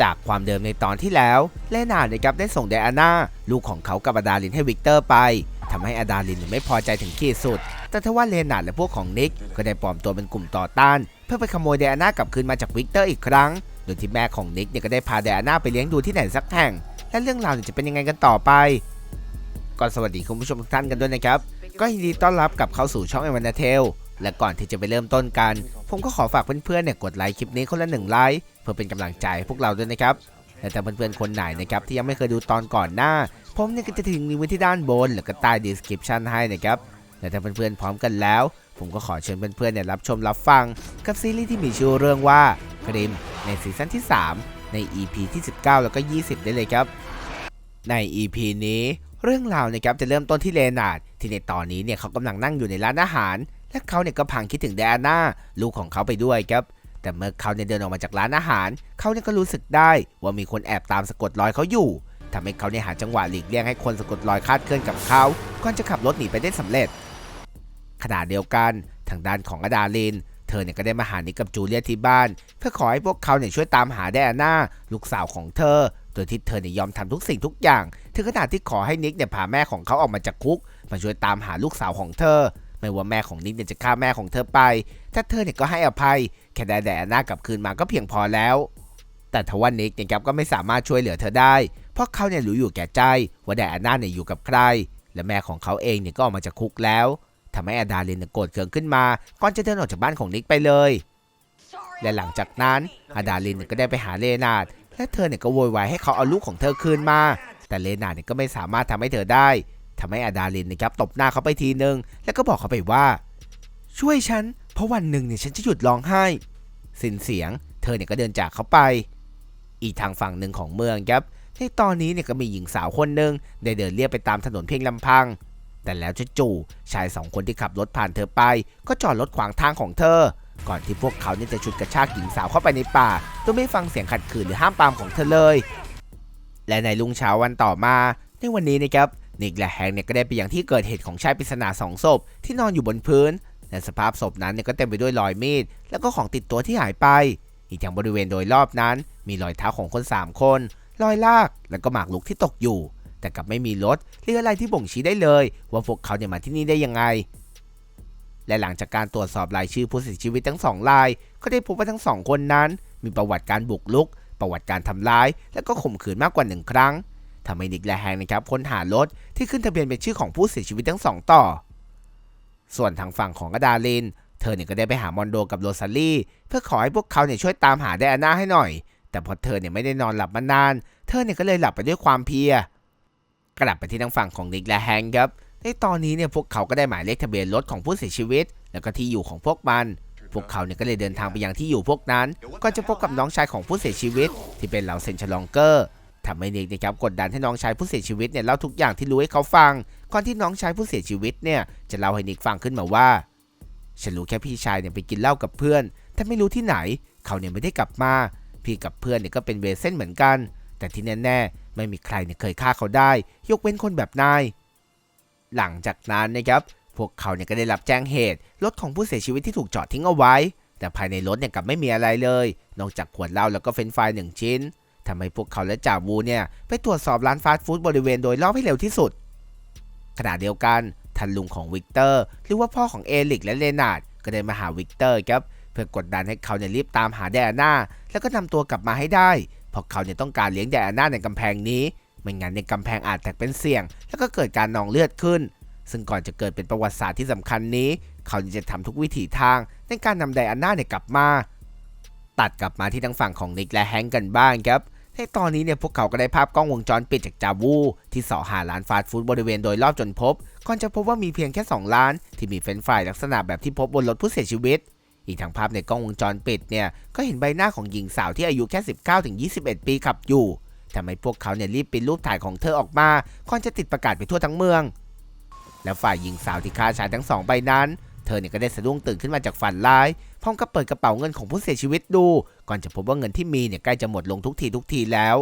จากความเดิมในตอนที่แล้ว เลนาร์นะครับได้ส่งไดอาน่าลูกของเขากับอาดาลินให้วิกเตอร์ไปทำให้อาดาลินไม่พอใจถึงขีดสุด แต่ทว่าเลนาร์และพวกของนิกก็ได้ปลอมตัวเป็นกลุ่มต่อต้าน เพื่อไปขโมยไดอาน่ากลับคืนมาจากวิกเตอร์อีกครั้ง โดยที่แม่ของนิกเนี่ยก็ได้พาไดอาน่าไปเลี้ยงดูที่ไหนสักแห่ง และเรื่องราวจะเป็นยังไงกันต่อไปก่อนสวัสดีคุณผู้ชมทุกท่านกันด้วยนะครับ ก็ยินดีต้อนรับกลับเข้าสู่ช่องเอวันนาเทลและก่อนที่จะไปเริ่มต้นกัน ผมก็ขอฝากเพื่อนๆเนี่ยกดไลค์คลิปนี้คนละหนึ่งไลค์ เพื่อเป็นกำลังใจพวกเราด้วยนะครับและถ้าเพื่อนๆคนไหนนะครับที่ยังไม่เคยดูตอนก่อนหน้า ผมเนี่ยก็จะทิ้งลิงก์ไว้ที่ด้านบนหรือก็ใต้ description ให้นะครับและถ้าเพื่อนๆพร้อมกันแล้ว ผมก็ขอเชิญเพื่อนๆเนี่ยรับชมรับฟัง กับซีรีส์ที่มีชื่อเรื่องว่ากริมในซีซั่นที่ 3 ใน EP ที่ 19 แล้วก็ 20 ได้เลยครับ ใน EP นี้เรื่องราวนะครับจะเริ่มต้นที่เลนาร์ดที่ในตอนนี้เนี่ยเขากำลังนั่งอยู่ในร้านอาหาร และเขาเนี่ยก็พังคิดถึงไดอาน่าลูกของเขาไปด้วยครับ แต่เมื่อเขาเนี่ยเดินออกมาจากร้านอาหาร เขาเนี่ยก็รู้สึกได้ว่ามีคนแอบตามสะกดรอยเขาอยู่ทำให้เขาเนี่ยหาจังหวะหลีกเลี่ยงให้คนสะกดรอยคาดเคลื่อนกับเขาก่อนจะขับรถหนีไปได้สำเร็จ ขณะเดียวกันทางด้านของอดาลิน เธอเนี่ยก็ได้มาหานิกกับจูเลียที่บ้าน เพื่อขอให้พวกเขาเนี่ยช่วยตามหาไดอาน่าลูกสาวของเธอ โดยที่เธอเนี่ยยอมทำทุกสิ่งทุกอย่าง ถึงขนาดที่ขอให้นิกเนี่ยพาแม่ของเขาออกมาจากคุก มาช่วยตามหาลูกสาวของเธอ ไม่ว่าแม่ของนิกเนี่ยจะฆ่าแม่ของเธอไป แต่เธอเนี่ยก็ให้อภัย แค่ได้ไดอาน่ากลับคืนมาก็เพียงพอแล้ว แต่ทว่านิกเนี่ยครับก็ไม่สามารถช่วยเหลือเธอได้ เพราะเขาเนี่ยรู้อยู่แก่ใจว่าไดอาน่าเนี่ยอยู่กับใคร และแม่ของเขาเองเนี่ยก็ออกมาจากคุกแล้วทำให้อาดาลินโกรธเคืองขึ้นมา ก่อนจะเดินออกจากบ้านของนิกไปเลย และหลังจากนั้นอาดาลินก็ได้ไปหาเลนาดและเธอเนี่ยก็โวยวายให้เขาเอาลูกของเธอคืนมา แต่เลนาดเนี่ยก็ไม่สามารถทำให้เธอได้ทำให้อาดาลินนะครับตบหน้าเขาไปทีนึง แล้วก็บอกเขาไปว่า ช่วยฉัน เพราะวันหนึ่งเนี่ยฉันจะหยุดร้องไห้ สิ้นเสียง เธอเนี่ยก็เดินจากเขาไป อีกทางฝั่งหนึ่งของเมืองครับ ในตอนนี้เนี่ยก็มีหญิงสาวคนหนึ่งได้เดินเรียบไปตามถนนเพียงลำพัง แต่แล้วจู่ๆชายสองคนที่ขับรถผ่านเธอไป ก็จอดรถขวางทางของเธอ ก่อนที่พวกเขาเนี่ยจะฉุดกระชากหญิงสาวเข้าไปในป่าโดยไม่ฟังเสียงขัดขืนหรือห้ามปรามของเธอเลย และในรุ่งเช้าวันต่อมา ในวันนี้นะครับนิกและแฮงเนี่ยก็ได้ไปยังที่เกิดเหตุของชายปริศนาสองศพที่นอนอยู่บนพื้น และสภาพศพนั้นเนี่ยก็เต็มไปด้วยรอยมีด แล้วก็ของติดตัวที่หายไป อีกทั้งบริเวณโดยรอบนั้น มีรอยเท้าของคน 3 คน รอยลาก แล้วก็หมากรุกที่ตกอยู่ แต่กลับไม่มีรถหรืออะไรที่บ่งชี้ได้เลย ว่าพวกเขาเนี่ยมาที่นี่ได้ยังไง และหลังจากการตรวจสอบรายชื่อผู้เสียชีวิตทั้งสองราย ก็ได้พบว่าทั้งสองคนนั้น มีประวัติการบุกรุก ประวัติการทำร้าย และก็ข่มขืนมากกว่าหนึ่งครั้งทำให้นิกและแฮงนะครับค้นหารถที่ขึ้นทะเบียนเป็นชื่อของผู้เสียชีวิตทั้งสองต่อ ส่วนทางฝั่งของอดาลิน เธอเนี่ยก็ได้ไปหามอนโดกับโรซาลี่เพื่อขอให้พวกเขาเนี่ยช่วยตามหาไดอาน่าให้หน่อย แต่พอเธอเนี่ยไม่ได้นอนหลับมานาน เธอเนี่ยก็เลยหลับไปด้วยความเพีย กลับไปที่ทางฝั่งของนิกและแฮงครับ ในตอนนี้เนี่ยพวกเขาก็ได้หมายเลขทะเบียนรถของผู้เสียชีวิต แล้วก็ที่อยู่ของพวกมันพวกเขาเนี่ยก็เลยเดินทางไปยังที่อยู่พวกนั้น ก็จะพบกับน้องชายของผู้เสียชีวิต ที่เป็นเหล่าเซนชลองเกอร์ทำให้นิกนะครับกดดันให้น้องชายผู้เสียชีวิตเนี่ยเล่าทุกอย่างที่รู้ให้เขาฟัง ก่อนที่น้องชายผู้เสียชีวิตเนี่ยจะเล่าให้นิกฟังขึ้นมาว่า ฉันรู้แค่พี่ชายเนี่ยไปกินเหล้ากับเพื่อน แต่ไม่รู้ที่ไหน เขาเนี่ยไม่ได้กลับมา พี่กับเพื่อนเนี่ยก็เป็นเวเส้นเหมือนกัน แต่ที่แน่ๆไม่มีใครเนี่ยเคยฆ่าเขาได้ ยกเว้นคนแบบนาย หลังจากนั้นนะครับพวกเขาเนี่ยก็ได้รับแจ้งเหตุรถของผู้เสียชีวิตที่ถูกจอดทิ้งเอาไว้ แต่ภายในรถเนี่ยกลับไม่มีอะไรเลย นอกจากขวดเหล้าแล้วก็เฟรนฟรายหนึ่งชิ้นทำให้พวกเขาและจ่าวูเนี่ยไปตรวจสอบร้านฟาสต์ฟู้ดบริเวณโดยรอบให้เร็วที่สุด ขณะเดียวกันทันลุงของวิกเตอร์หรือว่าพ่อของเอลิกและเลนาร์ดก็ได้มาหาวิกเตอร์ครับเพื่อกดดันให้เขาเนี่ยรีบตามหาไดอาน่าแล้วก็นำตัวกลับมาให้ได้ เพราะเขาเนี่ยต้องการเลี้ยงไดอาน่าในกำแพงนี้ไม่งั้นในกำแพงอาจแตกเป็นเสี่ยง แล้วก็เกิดการนองเลือดขึ้น ซึ่งก่อนจะเกิดเป็นประวัติศาสตร์ที่สำคัญนี้ เขาจะทำทุกวิถีทางในการนำไดอาน่าเนี่ยกลับมา ตัดกลับมาที่ทางฝั่งของนิกและแฮงก์กันบ้างครับ ในตอนนี้เนี่ยพวกเขาก็ได้ภาพกล้องวงจรปิดจากจาวู ที่สอหาร้านฟาสต์ฟู้ดบริเวณโดยรอบจนพบ ก่อนจะพบว่ามีเพียงแค่ 2 ร้าน ที่มีเฟรนฟรายลักษณะแบบที่พบบนรถผู้เสียชีวิต อีกทั้งภาพในกล้องวงจรปิดเนี่ยก็เห็นใบหน้าของหญิงสาวที่อายุแค่ 19-21 ปีขับอยู่ทำให้พวกเขาเนี่ยรีบปรินรูปถ่ายของเธอออกมาก่อนจะติดประกาศไปทั่วทั้งเมือง แล้วฝ่ายหญิงสาวที่ฆ่าชายทั้งสองใบนั้น ธอเนี่ยก็ได้สะดุ้งตื่นขึ้นมาจากฝันร้ายพร้อมกับเปิดกระเป๋าเงินของผู้เสียชีวิตดู ก่อนจะพบว่าเงินที่มีเนี่ยใกล้จะหมดลงทุกทีทุกทีแล้ว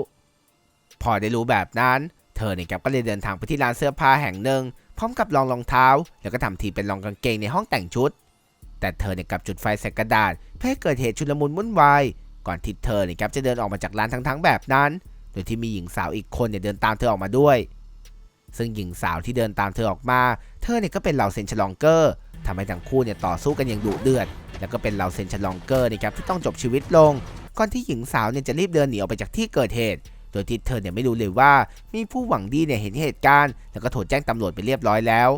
พอได้รู้แบบนั้น เธอเนี่ยครับก็เลยเดินทางไปที่ร้านเสื้อผ้าแห่งหนึ่งพร้อมกับลองรองเท้า แล้วก็ทำทีเป็นลองกางเกงในห้องแต่งชุด แต่เธอเนี่ยกลับจุดไฟใส่กระดาษ เพื่อให้เกิดเหตุชุลมุนวุ่นวายก่อนที่เธอเนี่ยครับจะเดินออกมาจากร้านทั้งๆแบบนั้น โดยที่มีหญิงสาวอีกคนเนี่ยเดินตามเธอออกมาด้วย ซึ่งหญิงสาวที่เดินตามเธอออกมา เธอเนี่ยก็เป็นเหล่าเซนชลองเกอร์ทำให้ทั้งคู่เนี่ยต่อสู้กันอย่างดุเดือด แล้วก็เป็นเหล่าเซนชลองเกอร์นะครับที่ต้องจบชีวิตลง ก่อนที่หญิงสาวเนี่ยจะรีบเดินหนีออกไปจากที่เกิดเหตุ โดยที่เธอเนี่ยไม่รู้เลยว่ามีผู้หวังดีเนี่ยเห็นเหตุการณ์ แล้วก็โทรแจ้งตำรวจไปเรียบร้อยแล้ว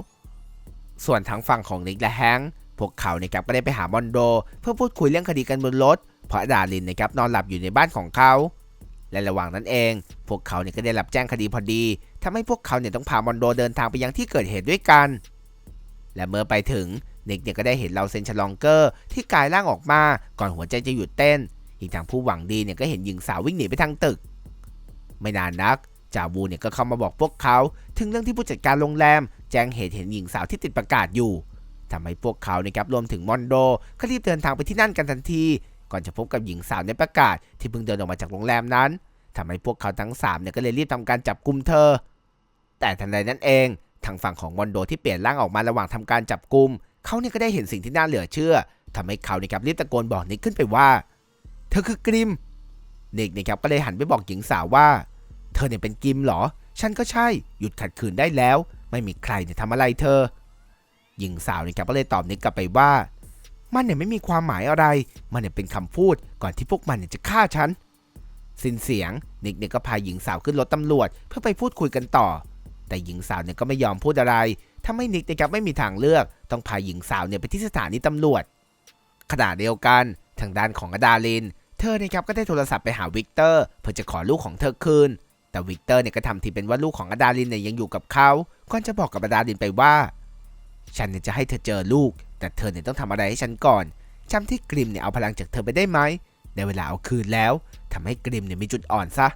ส่วนทางฝั่งของนิกและแฮงค์พวกเขาเนี่ยครับก็ได้ไปหามอนโด เพื่อพูดคุยเรื่องคดีกันบนรถ เพราะดารินนะครับนอนหลับอยู่ในบ้านของเขา และระหว่างนั้นเอง พวกเขาเนี่ยก็ได้รับแจ้งคดีพอดี ทำให้พวกเขาเนี่ยต้องพามอนโดเดินทางไปยังที่เกิดเหตุด้วยกัน และเมื่อไปถึงนิกเนี่ยก็ได้เห็นเราเซนชลองเกอร์ ที่กลายร่างออกมาก่อนหัวใจจะหยุดเต้น อีกทางผู้หวังดีเนี่ยก็เห็นหญิงสาววิ่งหนีไปทางตึก ไม่นานนักจาวูเนี่ยก็เข้ามาบอกพวกเขา ถึงเรื่องที่ผู้จัดการโรงแรม แจ้งเหตุเห็นหญิงสาวที่ติดประกาศอยู่ทำให้พวกเขานะครับรวมถึงมอนโดก็รีบเดินทางไปที่นั่นกันทันที ก่อนจะพบกับหญิงสาวในประกาศ ที่เพิ่งเดินออกมาจากโรงแรมนั้นทำให้พวกเขาทั้งสามเนี่ยก็เลยรีบทำการจับกุมเธอ แต่ทันใดนั้นเอง ทางฝั่งของมอนโดที่เปลี่ยนร่างออกมาระหว่างทำการจับกุมเขาเนี่ยก็ได้เห็นสิ่งที่น่าเหลือเชื่อทำให้เขาเนี่ยครับรีบตะโกนบอกนิกขึ้นไปว่า เธอคือกริมนิกเนี่ยครับก็เลยหันไปบอกหญิงสาวว่า เธอเนี่ยเป็นกิมเหรอ ฉันก็ใช่ หยุดขัดขืนได้แล้ว ไม่มีใครเนี่ยทำอะไรเธอ หญิงสาวเนี่ยครับก็เลยตอบนิกกลับไปว่า มันเนี่ยไม่มีความหมายอะไร มันเนี่ยเป็นคำพูดก่อนที่พวกมันเนี่ยจะฆ่าฉัน สิ้นเสียงนิกเนี่ยก็พาหญิงสาวขึ้นรถตำรวจ เพื่อไปพูดคุยกันต่อ แต่หญิงสาวเนี่ยก็ไม่ยอมพูดอะไรทำให้นิกนะครับไม่มีทางเลือก ต้องพาหญิงสาวเนี่ยไปที่สถานีตำรวจขณะเดียวกันทางด้านของอดาลิน เธอนะครับก็ได้โทรศัพท์ไปหาวิกเตอร์ เพื่อจะขอลูกของเธอคืน แต่วิกเตอร์เนี่ยก็ทำทีเป็นว่าลูกของอดาลินเนี่ยยังอยู่กับเขาก่อนจะบอกกับอดาลินไปว่า ฉันเนี่ยจะให้เธอเจอลูก แต่เธอเนี่ยต้องทำอะไรให้ฉันก่อนจำที่กริมเนี่ยเอาพลังจากเธอไปได้ไหมในเวลาเอาคืนแล้วทำให้กริมเนี่ยมีจุดอ่อนซะ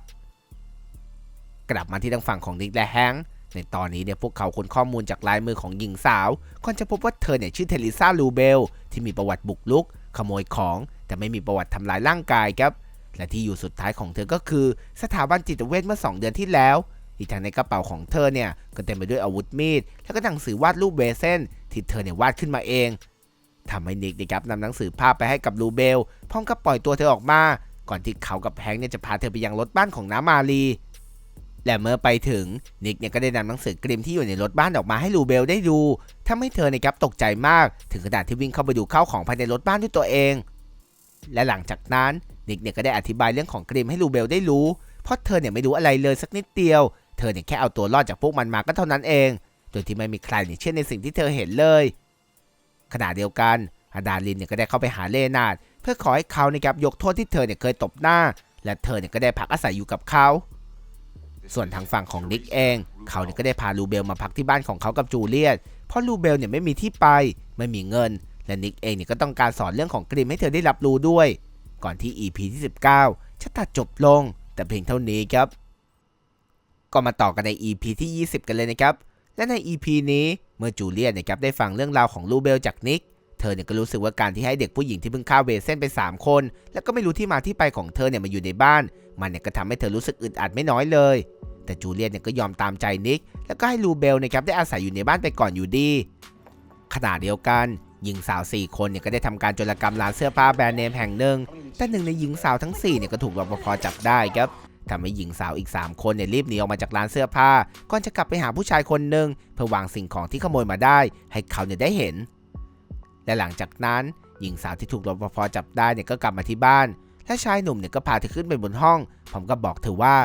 กลับมาที่ทางฝั่งของนิกและแฮงค์ ในตอนนี้เนี่ยพวกเขาค้นข้อมูลจากลายมือของหญิงสาวก่อนจะพบว่าเธอเนี่ยชื่อเทลิซาลูเบล ที่มีประวัติบุกรุก ขโมยของ แต่ไม่มีประวัติทำลายร่างกายครับ และที่อยู่สุดท้ายของเธอก็คือ สถาบันจิตเวชเมื่อ 2 เดือนที่แล้ว อีกทางในกระเป๋าของเธอเนี่ยก็เต็มไปด้วยอาวุธมีด แล้วก็หนังสือวาดรูปเวเซนที่เธอเนี่ยวาดขึ้นมาเองทำให้นิกนะครับนำหนังสือภาพไปให้กับลูเบลพร้อมกับปล่อยตัวเธอออกมา ก่อนที่เขากับแฮงค์เนี่ยจะพาเธอไปยังรถบ้านของน้ามาลี และเมื่อไปถึงนิกเนี่ยก็ได้นำหนังสือกริมที่อยู่ในรถบ้านออกมาให้ลูเบลได้ดูทำให้เธอเนี่ยครับตกใจมาก ถึงขนาดที่วิ่งเข้าไปดูข้าวของภายในรถบ้านด้วยตัวเอง และหลังจากนั้นนิกเนี่ยก็ได้อธิบายเรื่องของกริมให้ลูเบลได้รู้ เพราะเธอเนี่ยไม่รู้อะไรเลยสักนิดเดียว เธอเนี่ยแค่เอาตัวรอดจากพวกมันมาก็เท่านั้นเอง โดยที่ไม่มีใครเนี่ยเชื่อในสิ่งที่เธอเห็นเลย ขณะเดียวกันอาดาลินเนี่ยก็ได้เข้าไปหาเลนาดเพื่อขอให้เขานะครับยกโทษที่เธอเนี่ยเคยตบหน้า และเธอเนี่ยก็ได้พักอาศัยอยู่กับเขา ส่วนทางฝั่งของนิกเอง เขาเนี่ยก็ได้พาลูเบลมาพักที่บ้านของเขากับจูเลียต เพราะลูเบลเนี่ยไม่มีที่ไป ไม่มีเงิน และนิกเองเนี่ยก็ต้องการสอนเรื่องของกริมให้เธอได้รับรู้ด้วย ก่อนที่ EP ที่ 19 จะตัดจบลง แต่เพียงเท่านี้ครับ ก็มาต่อกันใน EP ที่ 20 กันเลยนะครับ และใน EP นี้เมื่อจูเลียตนะครับได้ฟังเรื่องราวของลูเบลจากนิกเธอเนี่ยก็รู้สึกว่าการที่ให้เด็กผู้หญิงที่เพิ่งฆ่าเวเซนไป 3 คน แล้วก็ไม่รู้ที่มาที่ไปของเธอเนี่ยมาอยู่ในบ้าน มันเนี่ยก็ทำให้เธอรู้สึกอึดอัดไม่น้อยเลย แต่จูเลียตเนี่ยก็ยอมตามใจนิก แล้วก็ให้ลูเบลนะครับได้อาศัยอยู่ในบ้านไปก่อนอยู่ดี ขณะเดียวกันหญิงสาว 4 คนเนี่ยก็ได้ทำการโจรกรรมร้านเสื้อผ้าแบรนด์เนมแห่งหนึ่ง แต่หนึ่งในหญิงสาวทั้ง4เนี่ยก็ถูกรปภจับได้ครับทำให้หญิงสาวอีก 3 คนเนี่ยรีบหนีออกมาจากร้านเสื้อผ้า ก่อนจะกลับไปหาผู้ชายคนหนึ่งเพื่อวางสิ่งของที่ขโมยมาได้ ให้เขาเนี่ยได้เห็น และหลังจากนั้นหญิงสาวที่ถูกรปภจับได้เนี่ยก็กลับมาที่บ้าน และชายหนุ่มเนี่ยก็พาเธอขึ้นไปบนห้องพร้อมกับอกเธอว่า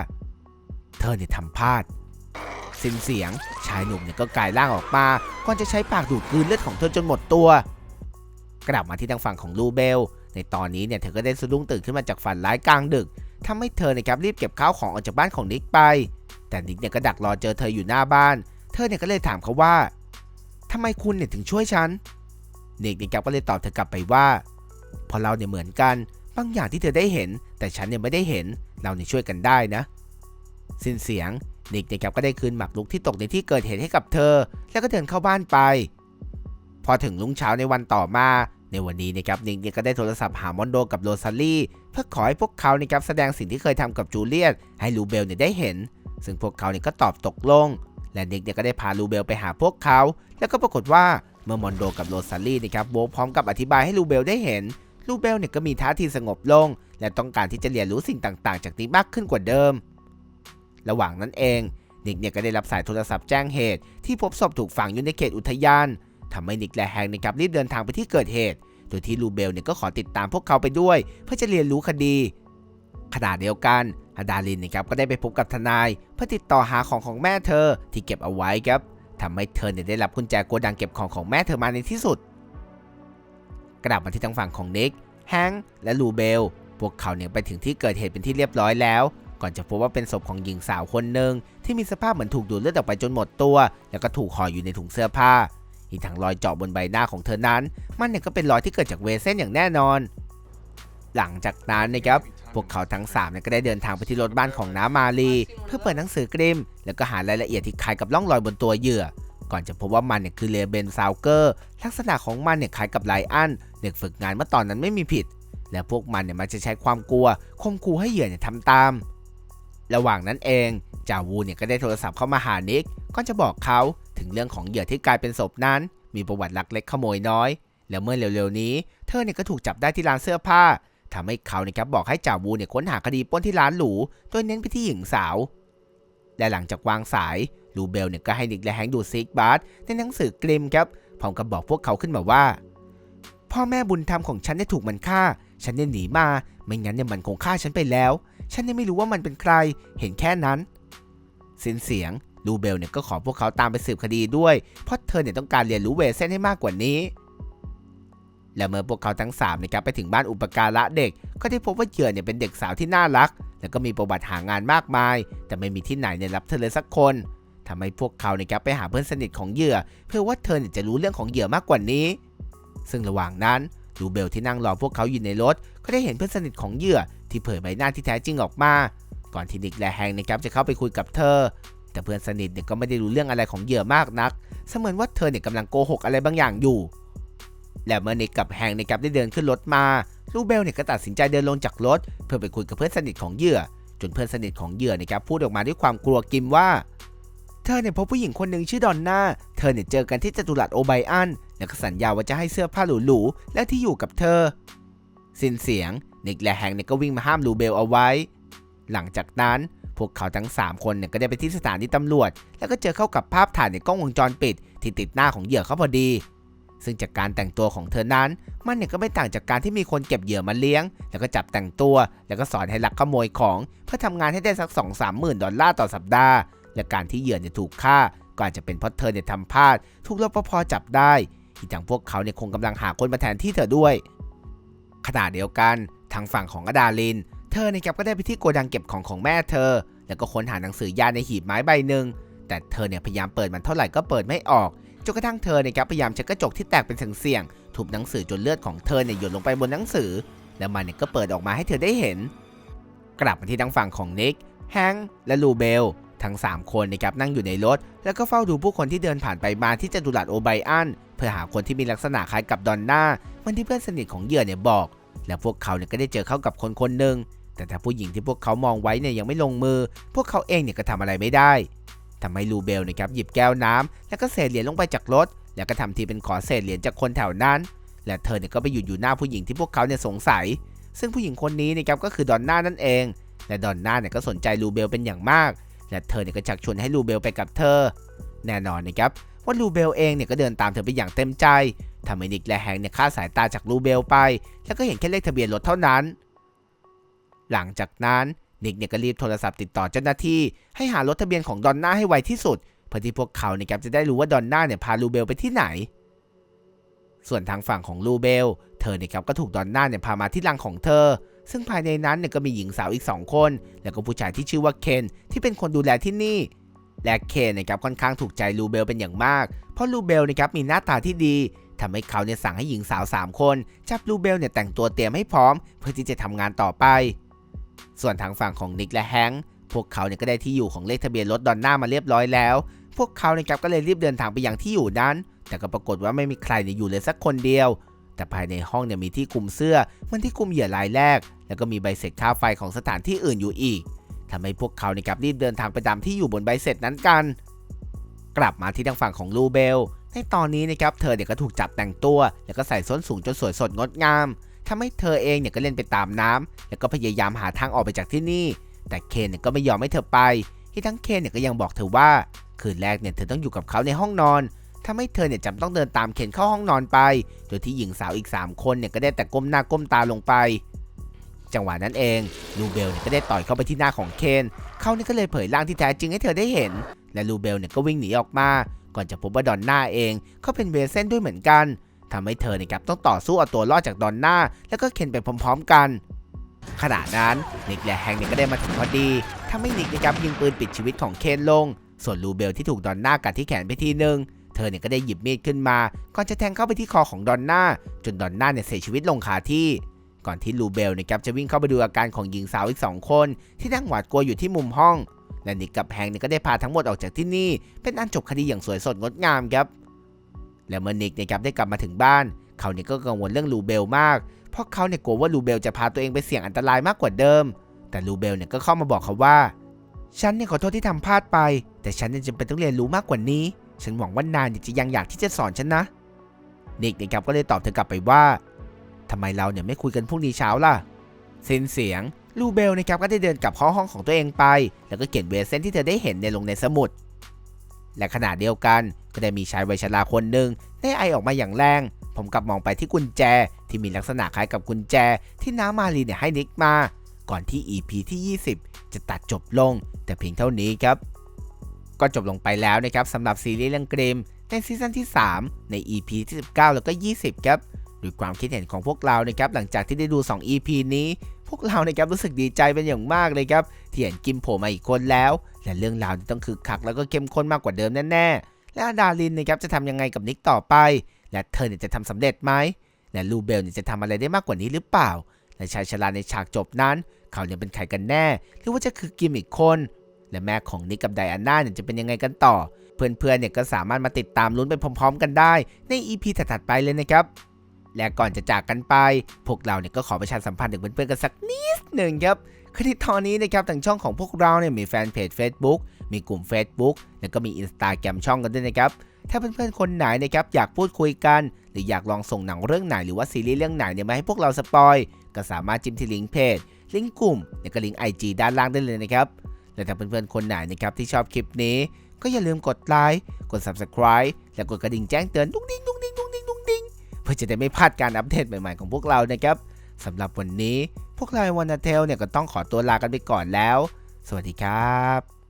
เธอเนี่ยทำพลาดสิ้นเสียง ชายหนุ่มเนี่ยก็กลายร่างออกมาก่อนจะใช้ปากดูดกลืนเลือดของเธอจนหมดตัว กลับมาที่ทางฝั่งของลูเบล ในตอนนี้เนี่ยเธอก็ได้สะดุ้งตื่นขึ้นมาจากฝันร้ายกลางดึกทำให้เธอนะครับรีบเก็บข้าวของออกจากบ้านของนิกไป แต่นิกเนี่ยก็ดักรอเจอเธออยู่หน้าบ้าน เธอเนี่ยก็เลยถามเขาว่าทำไมคุณเนี่ยถึงช่วยฉันนิกเนี่ยก็เลยตอบเธอกลับไปว่า พอเราเนี่ยเหมือนกัน บางอย่างที่เธอได้เห็น แต่ฉันเนี่ยไม่ได้เห็น เราเนี่ยช่วยกันได้นะ สิ้นเสียง นิกเนี่ยครับก็ได้คืนหมากรุกที่ตกในที่เกิดเหตุให้กับเธอ แล้วก็เดินเข้าบ้านไป พอถึงรุ่งเช้าในวันต่อมา ในวันนี้นะครับนิกเนี่ยก็ได้โทรศัพท์หามอนโดกับโรซาลี่เพื่อขอให้พวกเขานะครับแสดงสิ่งที่เคยทำกับจูเลียตให้ลูเบลเนี่ยได้เห็น ซึ่งพวกเขาเนี่ยก็ตอบตกลง และนิกเนี่ยก็ได้พาลูเบลไปหาพวกเขา แล้วก็ปรากฏว่าเมื่อมอนโดกับโรซาลี่นะครับโบกพร้อมกับอธิบายให้ลูเบลได้เห็น ลูเบลเนี่ยก็มีท่าทีสงบลง และต้องการที่จะเรียนรู้สิ่งต่างๆ จากนิกมากขึ้นกว่าเดิม ระหว่างนั้นเองนิกเนี่ยก็ได้รับสายโทรศัพท์แจ้งเหตุ ที่พบศพถูกฝังอยู่ในเขตอุทยานทำให้นิกและแฮงนะครับรีบเดินทางไปที่เกิดเหตุ โดยที่ลูเบลเนี่ยก็ขอติดตามพวกเขาไปด้วย เพื่อจะเรียนรู้คดีขณะเดียวกันอดาลินนะครับก็ได้ไปพบกับทนาย เพื่อติดต่อหาของของแม่เธอที่เก็บเอาไว้ครับทำให้เธอเนี่ยได้รับกุญแจโกดังเก็บของของแม่เธอมาในที่สุด กลับมาที่ทางฝั่งของนิกแฮงค์และลูเบล พวกเขาเนี่ยไปถึงที่เกิดเหตุเป็นที่เรียบร้อยแล้ว ก่อนจะพบว่าเป็นศพของหญิงสาวคนหนึ่งที่มีสภาพเหมือนถูกดูดเลือดออกไปจนหมดตัว แล้วก็ถูกห่ออยู่ในถุงเสื้อผ้าอีกทั้งรอยเจาะบนใบหน้าของเธอนั้น มันเนี่ยก็เป็นรอยที่เกิดจากเวเซนอย่างแน่นอน หลังจากนั้นนะครับพวกเขาทั้ง3เนี่ยก็ได้เดินทางไปที่รถบ้านของน้ามาลี เพื่อเปิดหนังสือกริม แล้วก็หารายละเอียดที่คล้ายกับร่องรอยบนตัวเหยื่อ ก่อนจะพบว่ามันเนี่ยคือเลเบนซาวเกอร์ลักษณะของมันเนี่ยคล้ายกับไลอันเด็กฝึกงานเมื่อตอนนั้นไม่มีผิด และพวกมันเนี่ยมันจะใช้ความกลัวข่มขู่ให้เหยื่อเนี่ยทำตาม ระหว่างนั้นเองจาวูเนี่ยก็ได้โทรศัพท์เข้ามาหานิกก็จะบอกเขาถึงเรื่องของเหยื่อที่กลายเป็นศพนั้น มีประวัติลักเล็กขโมยน้อย แล้วเมื่อเร็วๆนี้ เธอเนี่ยก็ถูกจับได้ที่ร้านเสื้อผ้าทำให้เขาเนี่ยครับบอกให้จาวูเนี่ยค้นหาคดีป้นที่ร้านหรูโดยเน้นไปที่หญิงสาว และหลังจากวางสาย ลูเบลเนี่ยก็ให้นิกและแฮงดูซิกบาร์ในหนังสือกริมครับพร้อมกับบอกพวกเขาขึ้นมาว่า พ่อแม่บุญธรรมของฉันได้ถูกมันฆ่า ฉันเนี่ยหนีมา ไม่งั้นเนี่ยมันคงฆ่าฉันไปแล้ว ฉันเนี่ยไม่รู้ว่ามันเป็นใคร เห็นแค่นั้น สิ้นเสียงลูเบลเนี่ยก็ขอพวกเขาตามไปสืบคดีด้วย เพราะเธอเนี่ยต้องการเรียนรู้เวเซนให้มากกว่านี้ และเมื่อพวกเขาทั้ง3นะครับไปถึงบ้านอุปการะเด็ก ก็ได้พบว่าเหยื่อเนี่ยเป็นเด็กสาวที่น่ารัก แล้วก็มีประวัติหางานมากมาย แต่ไม่มีที่ไหนเนี่ยรับเธอเลยสักคน ทำให้พวกเขาเนี่ยครับไปหาเพื่อนสนิทของเหยื่อ เพื่อว่าเธอเนี่ยจะรู้เรื่องของเหยื่อมากกว่านี้ ซึ่งระหว่างนั้นลูเบลที่นั่งรอพวกเขาอยู่ในรถ ก็ได้เห็นเพื่อนสนิทของเหยื่อ ที่เผยใบหน้าที่แท้จริงออกมา ก่อนที่นิกและแฮงนะครับจะเข้าไปคุยกับเธอ แต่เพื่อนสนิทเนี่ยก็ไม่ได้รู้เรื่องอะไรของเหยื่อมากนัก เสมือนว่าเธอเนี่ยกำลังโกหกอะไรบางอย่างอยู่ และเมื่อนิกกับแฮงนะครับได้เดินขึ้นรถมาลูเบลเนี่ยก็ตัดสินใจเดินลงจากรถ เพื่อไปคุยกับเพื่อนสนิทของเหยื่อ จนเพื่อนสนิทของเหยื่อนะครับพูดออกมาด้วยความกลัวกิมว่า เธอเนี่ยพบผู้หญิงคนหนึ่งชื่อดอนน่า เธอเนี่ยเจอกันที่จตุรัสโอไบอัน แล้วก็สัญญาว่าจะให้เสื้อผ้าหรูๆ และที่อยู่กับเธอ สิ้นเสียง นิกและแฮงเนี่ยก็วิ่งมาห้ามลูเบลเอาไว้ หลังจากนั้นพวกเขาทั้ง 3 คนเนี่ยก็ได้ไปที่สถานีตำรวจ แล้วก็เจอเข้ากับภาพถ่ายในกล้องวงจรปิด ที่ติดหน้าของเหยื่อเขาพอดี ซึ่งจากการแต่งตัวของเธอนั้น มันเนี่ยก็ไม่ต่างจากการที่มีคนเก็บเหยื่อมาเลี้ยง แล้วก็จับแต่งตัว แล้วก็สอนให้ลักขโมยของ เพื่อทำงานให้ได้สัก2 3 0 0 0 0ดอลลาร์ต่อสัปดาห์ และการที่เหยื่อเนี่ยถูกฆ่าก็อาจจะเป็นเพราะเธอเนี่ยทำพลาดถูกรปภจับได้ ที่ทางพวกเขาเนี่ยคงกำลังหาคนมาแทนที่เธอด้วยขณะเดียวกันทางฝั่งของอดาลิน เธอเนี่ยครับก็ได้ไปที่โกดังเก็บของของแม่เธอ แล้วก็ค้นหาหนังสือยาในหีบไม้ใบหนึ่งแต่เธอเนี่ยพยายามเปิดมันเท่าไหร่ก็เปิดไม่ออกจนกระทั่งเธอเนี่ยครับพยายามเช็ดกระจกที่แตกเป็นเสียงๆทุบหนังสือจนเลือดของเธอเนี่ยหยดลงไปบนหนังสือ แล้วมันเนี่ยก็เปิดออกมาให้เธอได้เห็น กลับมาที่ทางฝั่งของนิกแฮงและลูเบล ทั้ง 3 คนนะครับนั่งอยู่ในรถ แล้วก็เฝ้าดูผู้คนที่เดินผ่านไปมาที่จตุรัสโอไบอันเพื่อหาคนที่มีลักษณะคล้ายกับดอนน่าเหมันที่เพื่อนสนิทของเหยื่อเนี่ยบอก และพวกเขาเนี่ยก็ได้เจอเข้ากับคนคนหนึ่งแต่ถ้าผู้หญิงที่พวกเขามองไว้เนี่ยยังไม่ลงมือ พวกเขาเองเนี่ยก็ทำอะไรไม่ได้ทำให้ลูเบลนะครับหยิบแก้วน้ำแล้วก็เศษเหรียญลงไปจากรถ แล้วก็ทำทีเป็นขอเศษเหรียญจากคนแถวนั้น และเธอเนี่ยก็ไปหยุดอยู่หน้าผู้หญิงที่พวกเขาเนี่ยสงสัย ซึ่งผู้หญิงคนนี้นะครับก็คือดอนน่านั่นเองและดอนน่าเนี่ยก็สนใจลูเบลเป็นอย่างมาก และเธอเนี่ยก็ชักชวนให้ลูเบลไปกับเธอ แน่นอนนะครับว่าลูเบลเองเนี่ยก็เดินตามเธอไปอย่างเต็มใจทำให้นิกและแฮงเนี่ยคาดสายตาจากลูเบลไป แล้วก็เห็นแค่เลขทะเบียนรถเท่านั้น หลังจากนั้นนิกเนี่ยก็รีบโทรศัพท์ติดต่อเจ้าหน้าที่ ให้หารถทะเบียนของดอนน่าให้ไวที่สุดเพื่อที่พวกเขาเนี่ยครับจะได้รู้ว่าดอนน่าเนี่ยพาลูเบลไปที่ไหน ส่วนทางฝั่งของลูเบล เธอเนี่ยครับก็ถูกดอนน่าเนี่ยพามาที่รังของเธอ ซึ่งภายในนั้นเนี่ยก็มีหญิงสาวอีก 2 คน แล้วก็ผู้ชายที่ชื่อว่าเคนที่เป็นคนดูแลที่นี่ และเคนนะครับค่อนข้างถูกใจลูเบลเป็นอย่างมาก เพราะลูเบลนะครับมีหน้าตาที่ดีทำให้เขาเนี่ยสั่งให้หญิงสาว 3 คนจับลูเบลเนี่ยแต่งตัวเตรียมให้พร้อม เพื่อที่จะทำงานต่อไป ส่วนทางฝั่งของนิกและแฮงค์พวกเขาเนี่ยก็ได้ที่อยู่ของเลขทะเบียนรถดอนน่ามาเรียบร้อยแล้ว พวกเขาเนี่ยครับก็เลยรีบเดินทางไปยังที่อยู่นั้น แต่ก็ปรากฏว่าไม่มีใครเนี่ยอยู่เลยสักคนเดียว แต่ภายในห้องเนี่ยมีที่คลุมเสื้อเหมันที่คลุมเหยื่อรายแรก แล้วก็มีใบเสร็จค่าไฟของสถานที่อื่นอยู่อีกทำให้พวกเขาเนี่ยครับรีบเดินทางไปตามที่อยู่บนใบเสร็จนั้นกัน กลับมาที่ทางฝั่งของลูเบล ในตอนนี้นะครับเธอเนี่ยก็ถูกจับแต่งตัว แล้วก็ใส่ส้นสูงจนสวยสดงดงามททำให้เธอเองเนี่ยก็เล่นไปตามน้ำแล้วก็พยายามหาทางออกไปจากที่นี่ แต่เคนเนี่ยก็ไม่ยอมให้เธอไป ที่ทั้งเคนเนี่ยก็ยังบอกเธอว่า คืนแรกเนี่ยเธอต้องอยู่กับเขาในห้องนอนทำให้เธอเนี่ยจำต้องเดินตามเคนเข้าห้องนอนไป โดยที่หญิงสาวอีก 3 คนเนี่ยก็ได้แต่ก้มหน้าก้มตาลงไป จังหวะนั้นเองลูเบลเนี่ยก็ได้ต่อยเข้าไปที่หน้าของเคนเขาเนี่ยก็เลยเผยร่างที่แท้จริงให้เธอได้เห็น และลูเบลเนี่ยก็วิ่งหนีออกมา ก่อนจะพบว่าดอนน่าเองเขาเป็นเวเซนด้วยเหมือนกันทำให้เธอเนี่ยครับต้องต่อสู้เอาตัวรอดจากดอนน่าแล้วก็เคนไปพร้อม ๆกันขณะนั้นนิกและแฮงเนี่ยก็ได้มาถึงพอดีทำให้นิกนะครับยิงปืนปิดชีวิตของเคนลง ส่วนลูเบลที่ถูกดอนน่ากัดที่แขนไปทีหนึ่งเธอเนี่ยก็ได้หยิบมีดขึ้นมา ก่อนจะแทงเข้าไปที่คอของดอนน่าจนดอนน่าเนี่ยเสียชีวิตลงคาที่ ก่อนที่ลูเบลนะครับจะวิ่งเข้าไปดูอาการของหญิงสาวอีกสองคน ที่นั่งหวาดกลัวอยู่ที่มุมห้อง และนิกกับแฮงเนี่ยก็ได้พาทั้งหมดออกจากที่นี่ เป็นอันจบคดีอย่างสวยสดงดงามครับ และเมื่อนิกนะครับได้กลับมาถึงบ้าน เขาเนี่ยก็กังวลเรื่องลูเบลมาก เพราะเขาเนี่ยกลัวว่าลูเบลจะพาตัวเองไปเสี่ยงอันตรายมากกว่าเดิม แต่ลูเบลเนี่ยก็เข้ามาบอกเขาว่า ฉันเนี่ยขอโทษที่ทำพลาดไป แต่ฉันเนี่ยจำเป็นต้องเรียนรู้มากกว่านี้ ฉันหวังว่านายเนี่ยจะยังอยากที่จะสอนฉันนะนิกนะครับก็เลยตอบเธอกลับไปว่า ทำไมเราเนี่ยไม่คุยกันพรุ่งนี้เช้าล่ะสิ้นเสียงลูเบลนะครับก็ได้เดินกลับเข้าห้องของตัวเองไป แล้วก็เขียนเวเซนที่เธอได้เห็นในลงในสมุด และขณะเดียวกันก็ได้มีชายวัยชราคนหนึ่งได้ไอออกมาอย่างแรง ผมกลับมองไปที่กุญแจ ที่มีลักษณะคล้ายกับกุญแจ ที่น้ามารีเนี่ยให้นิกมา ก่อนที่ EP ที่ 20 จะตัดจบลง แต่เพียงเท่านี้ครับ ก็จบลงไปแล้วนะครับสำหรับซีรีส์เรื่องเกรมในซีซั่นที่ 3 ใน EP ที่ 19 แล้วก็ 20 ครับ โดยความคิดเห็นของพวกเรานะครับหลังจากที่ได้ดู 2 EP นี้ พวกเรานะครับรู้สึกดีใจเป็นอย่างมากเลยครับที่เห็นกิมโผล่มาอีกคนแล้ว และเรื่องราวต้องคึกคักแล้วก็เข้มข้นมากกว่าเดิมแน่ๆและดาลินนะครับจะทำยังไงกับนิกต่อไป และเธอเนี่ยจะทำสำเร็จไหมและลูเบลเนี่ยจะทำอะไรได้มากกว่านี้หรือเปล่า และชายชราในฉากจบนั้น เขาเนี่ยเป็นใครกันแน่ หรือว่าจะคือกิมอีกคน และแม่ของนิกกับไดอาน่าเนี่ยจะเป็นยังไงกันต่อ เพื่อนๆเนี่ยก็สามารถมาติดตามลุ้นไปพร้อม ๆ กันได้ใน EP ถัดๆไปเลยนะครับ และก่อนจะจากกันไป พวกเราเนี่ยก็ขอประชาสัมพันธ์ถึงเพื่อนๆกันสักนิดหนึ่งครับคือที่ตอนนี้นะครับทางช่องของพวกเราเนี่ยมีแฟนเพจ Facebook มีกลุ่ม Facebook แล้วก็มี Instagram ช่องกันด้วยนะครับ ถ้าเพื่อนๆคนไหนนะครับอยากพูดคุยกัน หรืออยากลองส่งหนังเรื่องไหนหรือว่าซีรีส์เรื่องไหนเนี่ยมาให้พวกเราสปอยก็สามารถจิ้มที่ลิงก์เพจ ลิงก์กลุ่มแล้วก็ลิงก์ IG ด้านล่างได้เลยนะครับและถ้าเพื่อนๆคนไหนนะครับที่ชอบคลิปนี้ ก็อย่าลืมกดไลค์กด Subscribe และกดกระดิ่งแจ้งเตือนดุ้งดิ้งดุ้งดิ้งดุ้ง พื่อจะได้ไม่พลาดการอัปเดตใหม่ๆของพวกเรานะครับสำหรับวันนี้พวกเราวันนาเทลเนี่ยก็ต้องขอตัวลากันไปก่อนแล้ว สวัสดีครับ